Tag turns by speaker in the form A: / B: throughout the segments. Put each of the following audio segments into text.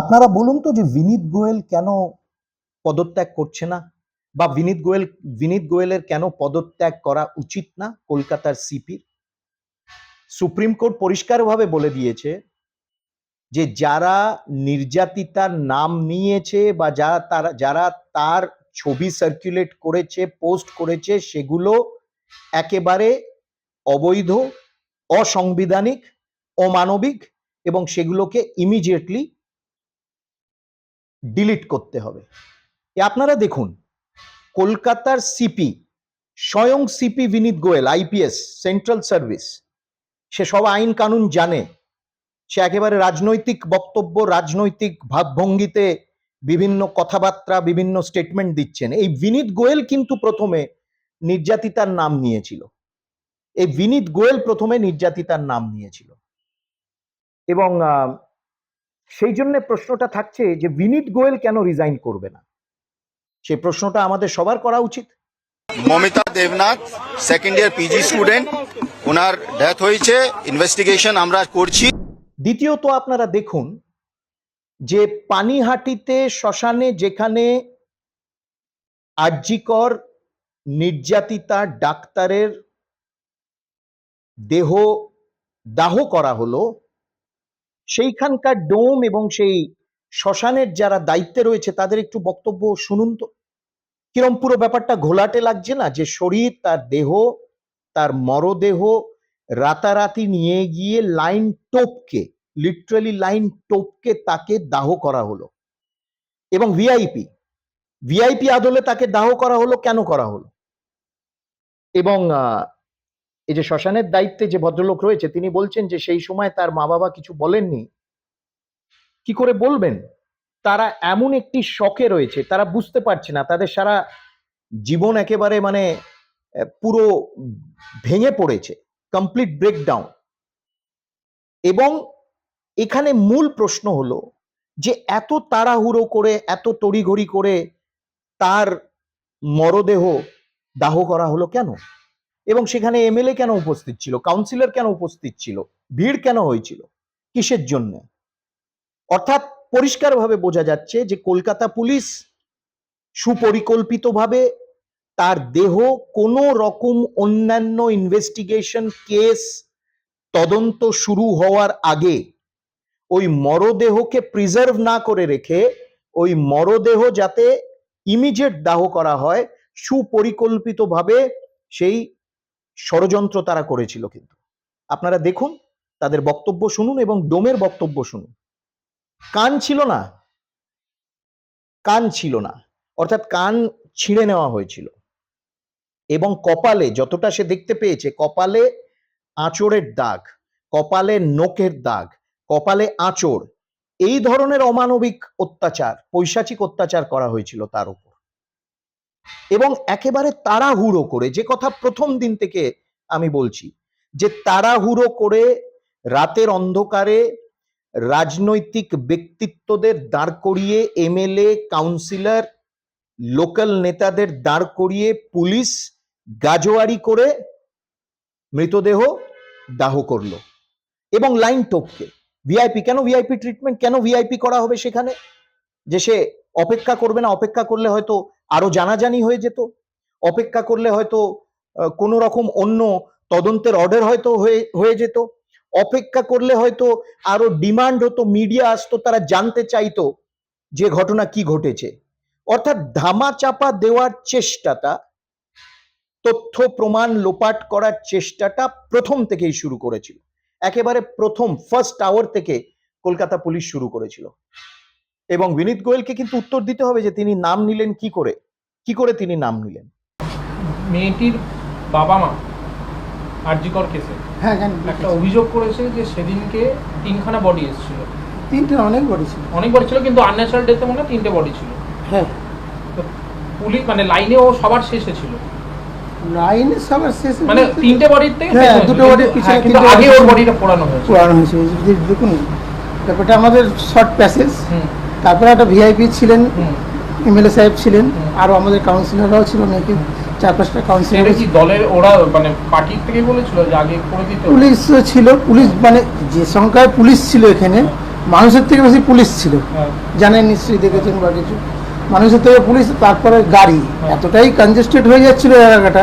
A: আপনারা বলুন তো যে বিনীত গোয়েল কেন পদত্যাগ করছে না? বা বিনীত গোয়েল, বিনীত গোয়েলের কেন পদত্যাগ করা উচিত না কলকাতার সিপির সুপ্রিম কোর্ট পরিষ্কারভাবে বলে দিয়েছে যে যারা নির্যাতিতার নাম নিয়েছে বা যারা তারা, যারা তার ছবি সার্কুলেট করেছে পোস্ট করেছে, সেগুলো একেবারে অবৈধ, অসাংবিধানিক, অমানবিক এবং সেগুলোকে ইমিডিয়েটলি ডিলিট করতে হবে। এ আপনারা দেখুন, কলকাতার সিপি স্বয়ং CP Vineet Goyal IPS central service সে সব আইন কানুন জানে। সে একেবারে রাজনৈতিক বক্তব্য, রাজনৈতিক ভাবভঙ্গিতে বিভিন্ন কথাবার্তা, বিভিন্ন স্টেটমেন্ট দিচ্ছেন। এই বিনীত গোয়েল কিন্তু প্রথমে নির্যাতিতার নাম নিয়েছিল। এই বিনীত গোয়েল প্রথমে নির্যাতিতার নাম নিয়েছিল। এবং সেই জন্য প্রশ্নটা থাকছে যে বিনীত গোয়েল কেন রিজাইন করবে না? সেই প্রশ্নটা আমাদের সবার করা উচিত।
B: Mamita Debnath second year PG student ওনার ডেথ হয়েছে ইনভেস্টিগেশন আমরা করছি।
A: দ্বিতীয়ত আপনারা দেখুন যে পানিহাটিতে শ্মশানে যেখানে আর্যিকর নির্যাতিতা ডাক্তারের দেহ দাহ করা হলো সেইখানকার ডোম এবং সেই শ্মশানের যারা দায়িত্বে রয়েছে, তাদের একটু বক্তব্য শুনুন তো। কিরম পুরো ব্যাপারটা ঘোলাটে লাগছে না? যে শরীর, তার দেহ, তার মরদেহ রাতারাতি নিয়ে গিয়ে লাইন টোপকে, লিটারালি লাইন টোপকে তাকে দাহ করা হলো। এবং ভিআইপি ভিআইপি আদলে তাকে দাহ করা হলো, কেন করা হলো? এবং এই যে শ্মশানের দায়িত্বে যে ভদ্রলোক রয়েছে, তিনি বলছেন যে সেই সময় তার মা বাবা কিছু বলেননি। কি করে বলবেন? তারা এমন একটি শখে রয়েছে, তারা বুঝতে পারছে না, তাদের সারা জীবন একেবারে মানে পুরো ভেঙে পড়েছে কমপ্লিট ব্রেকডাউন এবং এখানে মূল প্রশ্ন হলো যে এত তাড়াহুড়ো করে, এত তড়িঘড়ি করে তার মরদেহ দাহ করা হলো কেন? এবং সেখানে এমএলএ কেন উপস্থিত ছিল? কাউন্সিলর কেন উপস্থিত ছিল? ভিড় কেন হয়েছিল? কিসের জন্য? অর্থাৎ পরিষ্কারভাবে বোঝা যাচ্ছে যে কলকাতা পুলিশ সুপরিকল্পিতভাবে তার দেহ কোনো রকম অন্যান্য ইনভেস্টিগেশন কেস তদন্ত শুরু হওয়ার আগে ওই মরদেহকে প্রিজার্ভ না করে রেখে ওই মরদেহ যাতে ইমিডিয়েট দাহ করা হয়, সুপরিকল্পিতভাবে সেই ষড়যন্ত্র তারা করেছিল কিন্তু। আপনারা দেখুন, তাদের বক্তব্য শুনুন এবং ডোমের বক্তব্য শুনুন। কান ছিল না। কান ছিল না। অর্থাৎ কান ছিঁড়ে নেওয়া হয়েছিল। এবং কপালে যতটা সে দেখতে পেয়েছে, কপালে আঁচড়ের দাগ, কপালে নোকের দাগ, কপালে আঁচড়, এই ধরনের অমানবিক অত্যাচার, পৈশাচিক অত্যাচার করা হয়েছিল তার উপর। এবং একেবারে তাড়াহুড়ো করে, যে কথা প্রথম দিন থেকে আমি বলছি, যে তাড়াহুড়ো করে রাতের অন্ধকারে রাজনৈতিক ব্যক্তিত্বদের দাঁড় করিয়ে এমএলএ কাউন্সিলর লোকাল নেতাদের দাঁড় করিয়ে, পুলিশ গাজোয়ারি করে মৃতদেহ দাহ করল এবং লাইন টপকে। ভিআইপি কেন ভিআইপি ট্রিটমেন্ট কেন ভিআইপি করা হবে সেখানে? যে সে অপেক্ষা করবে না, অপেক্ষা করলে হয়তো আরও জানাজানি হয়ে যেত। অপেক্ষা করলে হয়তো কোনো রকম অন্য তদন্তের অর্ডার হয়তো হয়ে হয়ে যেত। অপেক্ষা করলে হয়তো আরও ডিমান্ড হতো মিডিয়া আসতো, তারা জানতে চাইতো যে ঘটনা কি ঘটেছে। অর্থাৎ ধামা চাপা দেওয়ার চেষ্টাটা, তথ্য প্রমাণ লোপাট করার চেষ্টাটা প্রথম থেকেই শুরু করেছিল। একেবারে প্রথম ফার্স্ট আওয়ার থেকে কলকাতা পুলিশ শুরু করেছিল। এবং বিনীত গোয়েলকে কিন্তু উত্তর দিতে হবে যে তিনি নাম নিলেন কি করে? কি করে তিনি নাম নিলেন?
C: মেয়েটির বাবা মা আরজিকর কেসে
D: হ্যাঁ জানি।
C: একটা অভিযোগ করেছে যে সেদিনকে তিনখানা বডি এসেছিল।
D: তিনটে অনেক বডি ছিল।
C: অনেক বডি ছিল কিন্তু আনন্যাচারাল ডেথে মনে হয় তিনটে বডি ছিল।
D: হ্যাঁ।
C: তো পুলিশ মানে লাইনে ও সবার শেষে ছিল।
D: লাইনে সবার শেষে
C: মানে তিনটে বডির থেকে
D: হ্যাঁ, দুটো
C: কিন্তু-
D: পিছনে,
C: কিন্তু আগে ওর বডিটা পোড়ানো হয়েছে।
D: পুরানো হয়েছে। দেখুন ব্যাপারটা আমাদের শর্ট প্যাসেজ
C: হুম।
D: তারপরে একটা ভিআইপি ছিলেন এমএলএ সাহেব ছিলেন। আরও আমাদের কাউন্সিলররাও ছিল অনেকে চার পাঁচটা কাউন্সিলর
C: কি দলের ওরা মানে পার্টির থেকে বলেছিল যে আগে করে দিতে
D: পুলিশ ছিল পুলিশ মানে যে সংখ্যায় পুলিশ ছিল এখানে মানুষের থেকে বেশি পুলিশ ছিল।
C: হ্যাঁ।
D: জানেন নিশ্চয়ই দেখেছেন বা কিছু। মানুষের থেকে পুলিশ তারপরে গাড়ি। এতটাই কনজেস্টেড হয়ে যাচ্ছিল এলাকাটা।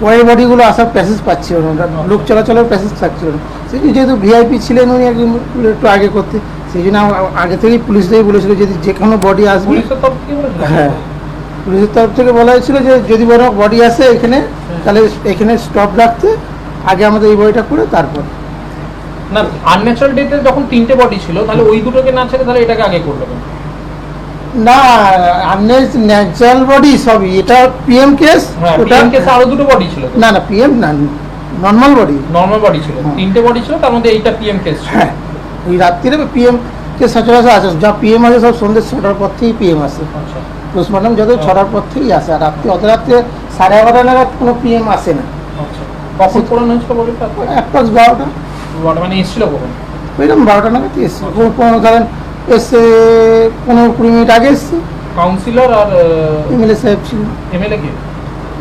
D: পরের বডিগুলো আসার প্যাসেজ পাচ্ছিল না। লোক চলাচলের প্যাসেজ থাকছিল না। জন্য যেহেতু ভিআইপি ছিলেন উনি একজন একটু আগে করতে সেই জন্য আগে থেকেই পুলিশরাই বলেছিল যদি যে কোনো বডি আসবে হ্যাঁ। পুলিশের তরফ থেকে বলা হয়েছিল যে যদি বড় বডি আসে এখানে তাহলে এখানে স্টপ রাখতে আগে আমাদের এই বডিটা করে তারপর।
C: না আনন্যাচারাল ডেথে যখন তিনটে বডি ছিল তাহলে ওই দুটোকে না ছেড়ে তাহলে এটাকে আগে করল কেন?
D: না আননেস ন্যাচারাল বডি সবই এটা পিএম কেস
C: হ্যাঁ
D: ওটা
C: পিএম আরও দুটো বডি ছিল
D: না না পিএম না নর্মাল বডি
C: নর্মাল বডি ছিল।
D: হ্যাঁ।
C: তিনটে বডি ছিল তার মধ্যে এইটা পিএম কেস
D: হ্যাঁ। ওই রাত্রিরে পিএম কেস সচরাচর আসে যা পিএম আসে সব সন্ধ্যে ছটার পর থেকেই পিএম আসে।
C: আচ্ছা।
D: পোস্টমর্টম যত ছটার পর থেকেই আসে। আর রাত্রি অত রাত্রে সাড়ে এগারোটা নাগাদ কোনো পিএম আসে না।
C: আচ্ছা। কখন পড়ানো হয়েছিল বডিটা
D: অ্যাপ্রক্স বারোটা।
C: মানে এসেছিল কখন?
D: ওইরকম বারোটা নাগাদ এসছে। কোনো কোনো ধরেন এসছে পনেরো কুড়ি মিনিট আগে এসছে।
C: কাউন্সিলর আর
D: এমএলএ সাহেব ছিল।
C: এমএলএ কে?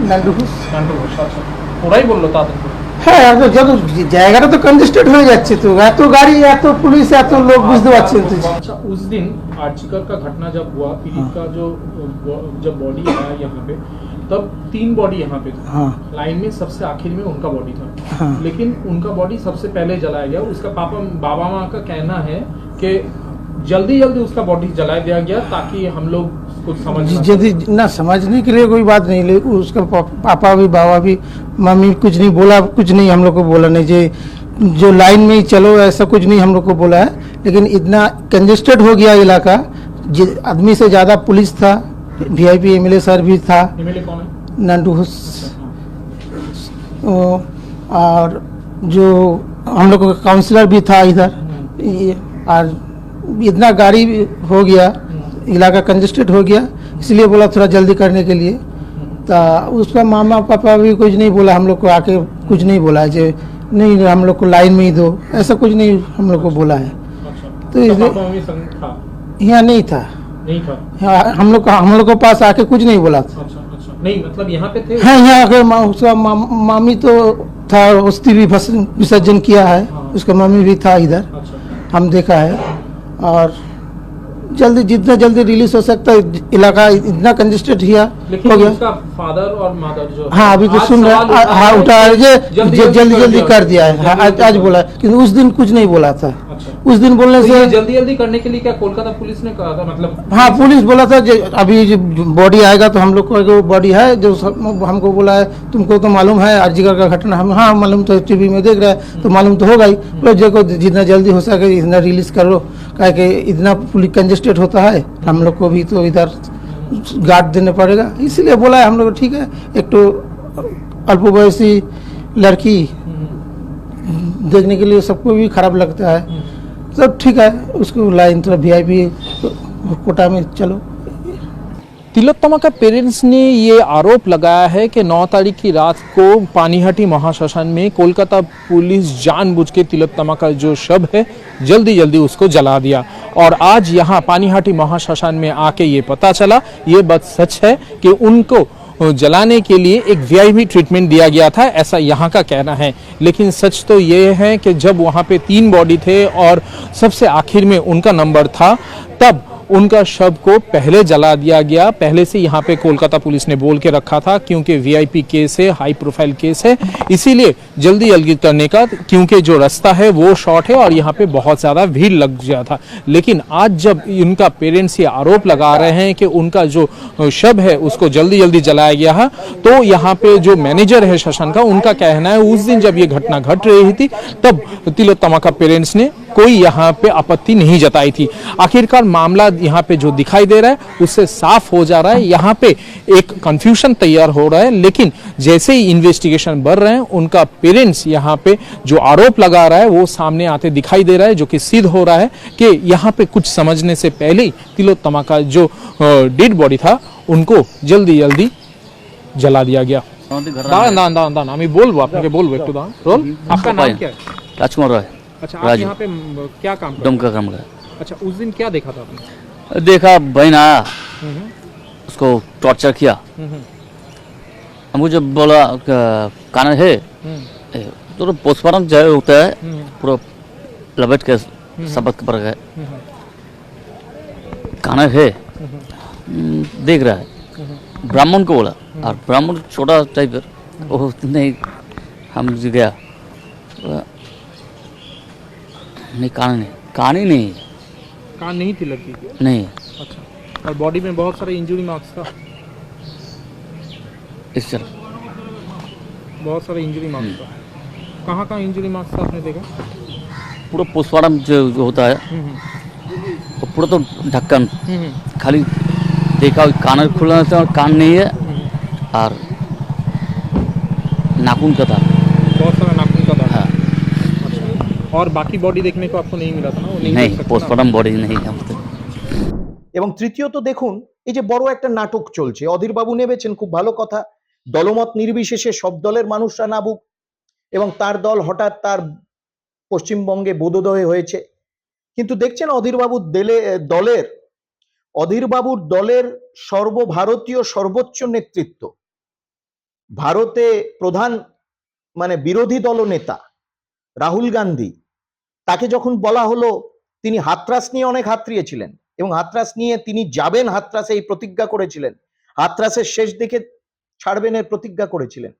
D: নান্টু ঘোষ।
C: নান্টু ঘোষ আচ্ছা। ওরাই বলল তাদের।
D: হ্যাঁ এত যত জায়গাটা তো কনজেস্টেড হয়ে যাচ্ছে তো এত গাড়ি এত পুলিশ এত লোক বুঝতে পারছেন তো
C: अच्छा उस दिन आर्चिकर का घटना जब हुआ पीड़ित का जो ब- जब बॉडी आया यहाँ पे तब तीन बॉडी यहाँ पे था
D: हाँ
C: लाइन में सबसे आखिर में उनका बॉडी था
D: हाँ।
C: लेकिन उनका बॉडी सबसे पहले जलाया गया उसका पापा बाबा माँ का कहना है कि जल्दी जल्दी उसका बॉडी जला दिया गया ताकि हम लोग कुछ समझ ना सकें।
D: यदि ना समझने के लिए कोई बात नहीं लेकिन उसका पा- पापा भी बाबा भी मम्मी कुछ नहीं बोला कुछ नहीं हम लोग को बोला नहीं जे। जो लाइन में ही चलो ऐसा कुछ नहीं हम लोग को बोला है। लेकिन इतना कंजेस्टेड हो गया इलाका जे आदमी से ज़्यादा पुलिस था V I P M
C: L A sir
D: भी था।
C: अच्छा,
D: और जो हम लोग का काउंसलर भी था इधर।
C: हम्म,
D: और इतना गाड़ी हो गया इलाका कंजेस्टेड हो गया। इसलिए बोला थोड़ा जल्दी करने के लिए। तो उसका मामा पापा भी कुछ नहीं बोला हम लोग को आके कुछ नहीं बोला जे नहीं हम लोग को लाइन में ही दो ऐसा कुछ नहीं हम लोग को बोला है।
C: अच्छा
D: तो
C: तो
D: इसलिए- यहाँ नहीं था।
C: नहीं था?
D: हम लोग हम लोग के पास आके कुछ नहीं बोला था।
C: अच्छा अच्छा। नहीं मतलब यहाँ पे थे?
D: हाँ यहाँ आके उसका मा, मामी तो था अस्थि भी विसर्जन किया है
C: हाँ।
D: उसका मम्मी भी था इधर।
C: अच्छा।
D: हम देखा है और जल्दी जितना जल्दी रिलीज़ हो सकता है इलाका इतना कंजेस्टेड हो गया।
C: फादर और मदर जो
D: हाँ अभी तो सुन रहे हाँ उठा रहे
C: जल्दी
D: जल्दी जल्दी कर दिया। है। आज आज बोला किंतु उस दिन कुछ नहीं बोला था।
C: अच्छा।
D: उस दिन बोलने
C: तो
D: से
C: जल्दी जल्दी करने के लिए क्या कोलकाता पुलिस ने कहा था? मतलब
D: हाँ पुलिस बोला था अभी बॉडी आएगा तो हम लोग को बॉडी है जो हमको बोला है तुमको तो मालूम है अर्जीकर का घटना हम हाँ मालूम तो टीवी में देख रहे हैं तो मालूम तो होगा ही। हम्म। जितना जल्दी हो सके इतना रिलीज़ करो। क्या कि इतना पुलिस कंजेस्टेड होता है हम लोग को भी तो इधर गार्ड देने पड़ेगा। इसलिए बोला है हम लोग ठीक है एक तो अल्प वयसी लड़की
C: हम्म,
D: देखने के लिए सबको भी खराब लगता है। सब ठीक है उसको लाइन थोड़ा वी आई कोटा में चलो।
C: तिलोत्तमा का पेरेंट्स ने ये आरोप लगाया है कि 9 तारीख की रात को पानीहाटी महाश्मशान में कोलकाता पुलिस जानबूझ के तिलोत्तमा का जो शव है जल्दी जल्दी उसको जला दिया। और आज यहाँ पानीहाटी महाश्मशान में आके ये पता चला, ये बात सच है कि उनको जलाने के लिए एक वीआईपी ट्रीटमेंट दिया गया था, ऐसा यहाँ का कहना है। लेकिन सच तो ये है कि जब वहाँ पे तीन बॉडी थे और सबसे आखिर में उनका नंबर था, तब उनका शव को पहले जला दिया गया। पहले से यहाँ पे कोलकाता पुलिस ने बोल के रखा था, क्योंकि वीआईपी केस है हाई प्रोफ़ाइल केस है। इसीलिए जल्दी जल्दी करने का, क्योंकि जो रास्ता है वो शॉर्ट है और यहाँ पे बहुत ज़्यादा भीड़ लग गया था। लेकिन आज जब इनका पेरेंट्स ये आरोप लगा रहे हैं कि उनका जो शव है, उसको जल्दी जल्दी जलाया गया है तो यहाँ पे जो मैनेजर है शशान का, उनका कहना है, उस दिन जब ये घटना घट रही थी, तब तिलोत्तमा का पेरेंट्स ने कोई यहाँ पे आपत्ति नहीं जताई थी। आखिरकार मामला शायद यहाँ पे जो दिखाई दे रहा है उससे साफ़ हो जा रहा है। यहाँ पे एक कंफ्यूजन तैयार हो रहा है लेकिन जैसे ही इन्वेस्टिगेशन बढ़ रहे हैं उनका पेरेंट्स यहाँ पे जो आरोप लगा रहा है वो सामने आते दिखाई दे रहा है जो कि सिद्ध हो रहा है कि यहाँ पे कुछ समझने से पहले ही तिलोत्तमा का जो डेड बॉडी था उनको जल्दी जल्दी जला दिया गया। दान दान दान दान हमें बोल आपके बोल एक तो दान। रोल हम्म, हम्म। आपका नाम क्या है?
E: राजकुमार राय।
C: अच्छा आप यहाँ पे क्या काम
E: दम का काम
C: कर अच्छा उस दिन क्या देखा था आपने?
E: देखा बहन आया। उसको टॉर्चर किया। हमको जब बोला कान है? तो पोस्टमार्टम जो होता है पूरा लपेट के सबक पर गए खाना है? देख रहा है। ब्राह्मण को बोला। और ब्राह्मण छोटा टाइप वो नहीं हम गया। नहीं कान नहीं नहीं है,
C: कान नहीं थी लड़की की?
E: नहीं।
C: अच्छा। और बॉडी में बहुत सारे इंजरी मार्क्स था?
E: इस तरह।
C: बहुत सारे इंजरी मार्क्स था। कहाँ कहाँ इंजरी मार्क्स था आपने देखा?
E: पूरा पोस्टमार्टम जो जो होता है
C: हम्म, हम्म,
E: पूरा तो ढक्कन।
C: हम्म, हम्म,
E: खाली देखा कान खुला था और कान नहीं है।
C: हम्म।
E: और नाखून का था।
C: और बाकी बॉडी देखने को आपको नहीं मिला था ना वो नहीं, देख
E: नहीं
C: सकते ना?
E: पोस्टमार्टम बॉडी नहीं है मतलब
A: এবং তৃতীয়ত দেখুন এই যে বড় একটা নাটক চলছে অধীরবাবু নেবেছেন খুব ভালো কথা দলমত নির্বিশেষে সব দলের মানুষরা নাবুক এবং তার দল হঠাৎ তার পশ্চিমবঙ্গে বোধোদয় হয়েছে কিন্তু দেখছেন অধীরবাবুর দেলে দলের অধীরবাবুর দলের সর্বভারতীয় সর্বোচ্চ নেতৃত্ব ভারতে প্রধান মানে বিরোধী দলনেতা রাহুল গান্ধী তাকে যখন বলা হলো, তিনি হাতরাস নিয়ে অনেক হাতড়িয়েছিলেন এবং হাতরাস নিয়ে তিনি যাবেন হাতরাসে এই প্রতিজ্ঞা করেছিলেন। হাতরাসের শেষ দিকে ছাড়বেন এর প্রতিজ্ঞা করেছিলেন।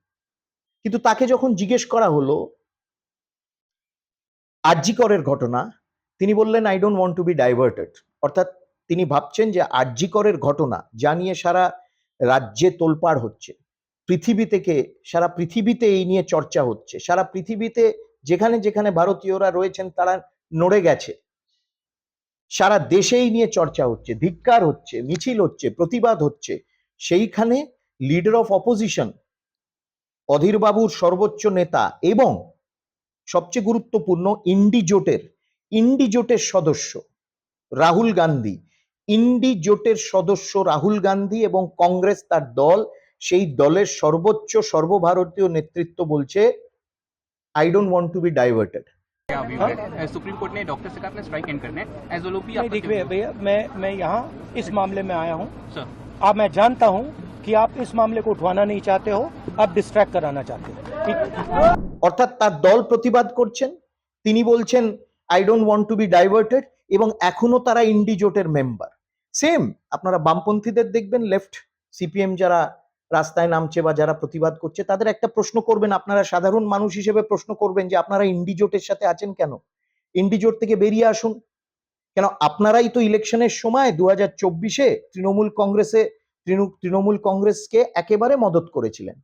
A: কিন্তু তাকে যখন জিজ্ঞেস করা হলো, আরজিকরের ঘটনা, তিনি বললেন I don't want to be diverted অর্থাৎ তিনি ভাবছেন যে আরজিকরের ঘটনা, যা নিয়ে সারা রাজ্যে তোলপাড় হচ্ছে, পৃথিবী থেকে, সারা পৃথিবীতে এই নিয়ে চর্চা হচ্ছে, সারা পৃথিবীতে যেখানে যেখানে ভারতীয়রা রয়েছেন তারা নড়ে গেছে। সারা দেশেই নিয়ে চর্চা হচ্ছে, ধিক্কার হচ্ছে, মিছিল হচ্ছে, প্রতিবাদ হচ্ছে। সেইখানে লিডার অফ অপোজিশন অধীরবাবুর সর্বোচ্চ নেতা এবং সবচেয়ে গুরুত্বপূর্ণ ইন্ডি জোটের ইন্ডি জোটের সদস্য রাহুল গান্ধী। ইন্ডি জোটের সদস্য রাহুল গান্ধী এবং কংগ্রেস তার দল, সেই দলের সর্বোচ্চ সর্বভারতীয় নেতৃত্ব বলছে I don't want to be diverted
F: अभी सुप्रीम कोर्ट ने डॉक्टर से कहा अपने स्ट्राइक एंड करने एज ओलोपी
G: नहीं देखिए भैया मैं मैं यहाँ इस मामले में आया हूँ
F: सर
G: अब मैं जानता हूँ कि आप इस मामले को उठवाना नहीं चाहते हो आप डिस्ट्रैक्ट कराना चाहते हो ठीक
A: অর্থাৎ তার দল প্রতিবাদ করছেন তিনি বলছেন I don't want to be diverted এবং এখনো তারা ইন্ডি জোটের মেম্বার সেম আপনারা বামপন্থীদের দেখবেন লেফট সিপিএম যারা রাস্তায় নামছে বা যারা প্রতিবাদ করছে, তাদের একটা প্রশ্ন করবেন। আপনারা সাধারণ মানুষ হিসেবে প্রশ্ন করবেন যে, আপনারা ইন্ডিজোটের সাথে আছেন কেন? ইন্ডিজোট থেকে বেরিয়ে আসুন। কেন? আপনারাই তো ইলেকশনের সময় দু হাজার চব্বিশে তৃণমূল কংগ্রেসে তৃণমূল- কংগ্রেসকে একেবারে মদত করেছিলেন।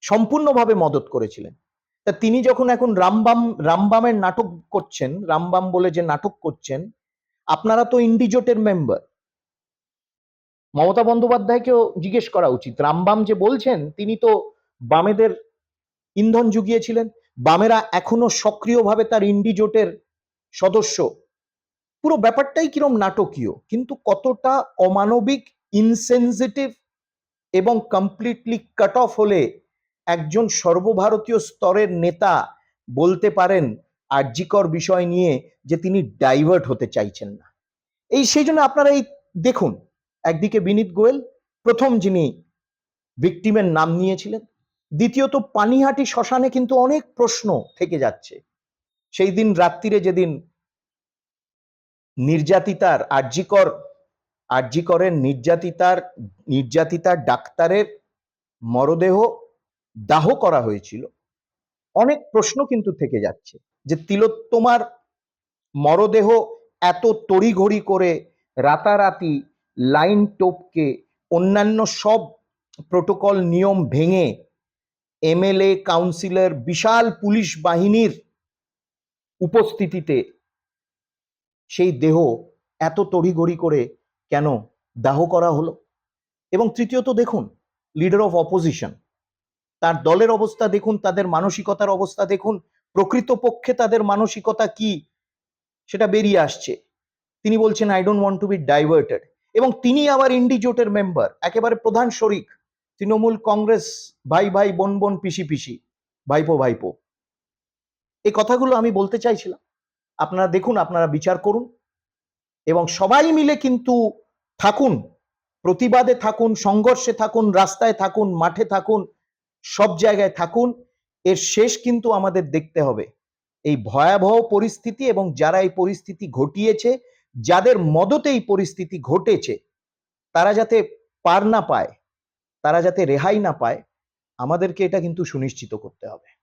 A: সম্পূর্ণভাবে মদত করেছিলেন। তা তিনি যখন এখন রামবাম, রামবামের নাটক করছেন, রামবাম বলে যে নাটক করছেন, আপনারা তো ইন্ডিজোটের মেম্বার। মমতা বন্দ্যোপাধ্যায়কেও জিজ্ঞেস করা উচিত। রামবাম যে বলছেন, তিনি তো বামেদের ইন্ধন জুগিয়েছিলেন। বামেরা এখনও সক্রিয়ভাবে তার ইন্ডিজোটের সদস্য। পুরো ব্যাপারটাই কিরম নাটকীয়, কিন্তু কতটা অমানবিক ইনসেনসিটিভ এবং কমপ্লিটলি কাট অফ হলে একজন সর্বভারতীয় স্তরের নেতা বলতে পারেন আর্যিকর বিষয় নিয়ে যে তিনি ডাইভার্ট হতে চাইছেন না। এই সেই জন্য আপনারা এই দেখুন একদিকে বিনীত গোয়েল, প্রথম যিনি ভিকটিমের নাম নিয়েছিলেন। দ্বিতীয়ত পানিহাটি শ্মশানে কিন্তু অনেক প্রশ্ন থেকে যাচ্ছে। সেই দিন রাত্রিরে যেদিন নির্যাতিতার আর্যিকর আর্যিকরের নির্যাতিতার নির্যাতিতার ডাক্তারের মরদেহ দাহ করা হয়েছিল। অনেক প্রশ্ন কিন্তু থেকে যাচ্ছে যে তিলোত্তমার মরদেহ এত তড়িঘড়ি করে রাতারাতি লাইন টোপকে অন্যান্য সব প্রোটোকল নিয়ম ভেঙে এমএলএ, কাউন্সিলর, বিশাল পুলিশ বাহিনীর উপস্থিতিতে সেই দেহ এত তড়িঘড়ি করে কেন দাহ করা হলো? এবং তৃতীয়ত দেখুন, লিডার অফ অপোজিশন, তার দলের অবস্থা দেখুন, তাদের মানসিকতার অবস্থা দেখুন, প্রকৃতপক্ষে তাদের মানসিকতা কি সেটা বেরিয়ে আসছে। তিনি বলছেন I don't want to be diverted এবং তিনি আবার ইন্ডিজোটের মেম্বার একেবারে প্রধান শরিক, তৃণমূল কংগ্রেস, ভাই ভাই, বোন বোন, পিসি পিসি, ভাইপো ভাইপো। এই কথাগুলো আমি বলতে চাইছিলাম। আপনারা দেখুন, আপনারা বিচার করুন। এবং সবাই মিলে কিন্তু থাকুন, প্রতিবাদে থাকুন, সংঘর্ষে থাকুন, রাস্তায় থাকুন, মাঠে থাকুন, সব জায়গায় থাকুন। এর শেষ কিন্তু আমাদের দেখতে হবে। এই ভয়াবহ পরিস্থিতি এবং যারা এই পরিস্থিতি ঘটিয়েছে যাদের মদতে এই পরিস্থিতি ঘটেছে, তারা যাতে পার না পায়, তারা যাতে রেহাই না পায়, আমাদেরকে এটা কিন্তু সুনিশ্চিত করতে হবে।